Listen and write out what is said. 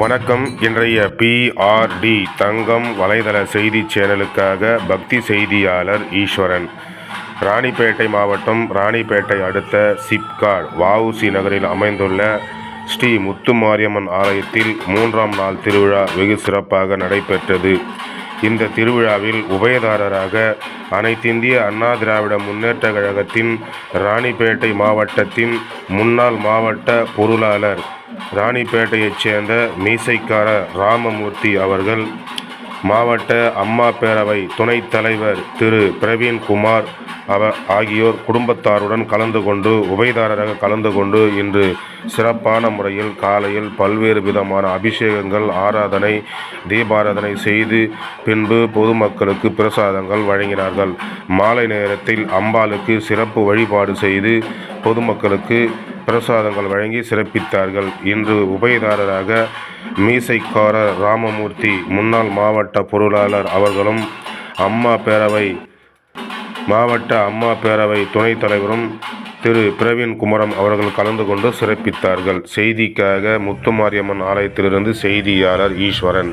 வணக்கம். இன்றைய பிஆர்டி தங்கம் வலைதள செய்தி சேனலுக்காக பக்தி செய்தியாளர் ஈஸ்வரன். ராணிப்பேட்டை மாவட்டம் ராணிப்பேட்டை அடுத்த சிப்காட் வஉசி நகரில் அமைந்துள்ள ஸ்ரீ முத்துமாரியம்மன் ஆலயத்தில் மூன்றாம் நாள் திருவிழா வெகு சிறப்பாக நடைபெற்றது. இந்த திருவிழாவில் உபயதாரராக அனைத்திந்திய அண்ணா திராவிட முன்னேற்ற கழகத்தின் ராணிப்பேட்டை மாவட்டத்தின் முன்னாள் மாவட்ட பொருளாளர் ராணிப்பேட்டையைச் சேர்ந்த மீசைக்கார ராமமூர்த்தி அவர்கள் மாவட்ட அம்மா பேரவை துணைத் தலைவர் திரு பிரவீன்குமார் அவ ஆகியோர் குடும்பத்தாருடன் கலந்து கொண்டு உபயதாரராக கலந்து கொண்டு இன்று சிறப்பான முறையில் காலையில் பல்வேறு விதமான அபிஷேகங்கள் ஆராதனை தீபாராதனை செய்து பின்பு பொதுமக்களுக்கு பிரசாதங்கள் வழங்கினார்கள். மாலை நேரத்தில் அம்பாளுக்கு சிறப்பு வழிபாடு செய்து பொதுமக்களுக்கு பிரசாதங்கள் வழங்கி சிறப்பித்தார்கள். இன்று உபயதாரராக மீசைக்காரர் ராமமூர்த்தி முன்னாள் மாவட்ட பொருளாளர் அவர்களும் அம்மா பேரவை மாவட்ட அம்மா பேரவை துணைத் தலைவரும் திரு. பிரவீன் குமரம் அவர்கள் கலந்து கொண்டு சிறப்பித்தார்கள். செய்திக்காக முத்துமாரியம்மன் ஆலயத்திலிருந்து செய்தியாளர் ஈஸ்வரன்.